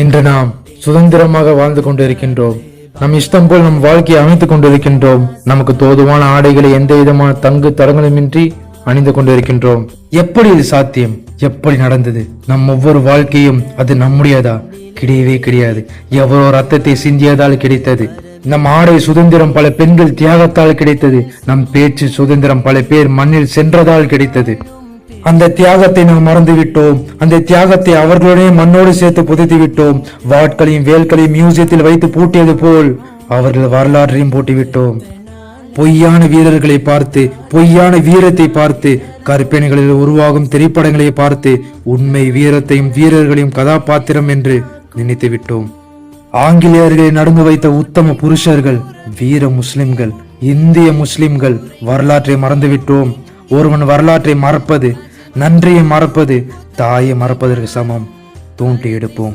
இன்று நாம் சுதந்திரமாக வாழ்ந்து கொண்டிருக்கின்றோம். நம் இஷ்டம் போல் நம் வாழ்க்கையை அமைத்துக் கொண்டிருக்கின்றோம். நமக்கு தோதுவான ஆடைகளை எந்த விதமான தங்கு தடங்களுமின்றி அணிந்து கொண்டிருக்கின்றோம். எப்படி இது சாத்தியம்? எப்படி நடந்தது? நம் ஒவ்வொரு வாழ்க்கையும் அது நம்முடையதா? கிடையவே கிடையாது. எவ்வளோ ரத்தத்தை சிந்தியதால் கிடைத்தது. நம் ஆடை சுதந்திரம் பல பெண்கள் தியாகத்தால் கிடைத்தது. நம் பேச்சு சுதந்திரம் பல பேர் மண்ணில் சென்றதால் கிடைத்தது. அந்த தியாகத்தை நாம் மறந்துவிட்டோம். அந்த தியாகத்தை அவர்களுடைய மண்ணோடு சேர்த்து புதைத்து விட்டோம் வாட்களையும் வேல்களையும் மியூசியத்தில் வைத்து பூட்டியது போல் அவர்கள் வரலாற்றையும் பூட்டிவிட்டோம். பொய்யான வீரர்களை பார்த்து பொய்யான வீரத்தை பார்த்து கற்பனைகளில் உருவாகும் திரைப்படங்களை பார்த்து உண்மை வீரத்தையும் வீரர்களையும் கதாபாத்திரம் என்று நினைத்து விட்டோம் ஆங்கிலேயர்களை நடுங்க வைத்த உத்தம புருஷர்கள் வீர முஸ்லிம்கள் இந்திய முஸ்லிம்கள் வரலாற்றை மறந்துவிட்டோம். ஒருவன் வரலாற்றை மறப்பது நன்றியை மறப்பது தாயை மறப்பதற்கு சமம். தோண்டி எடுப்போம்.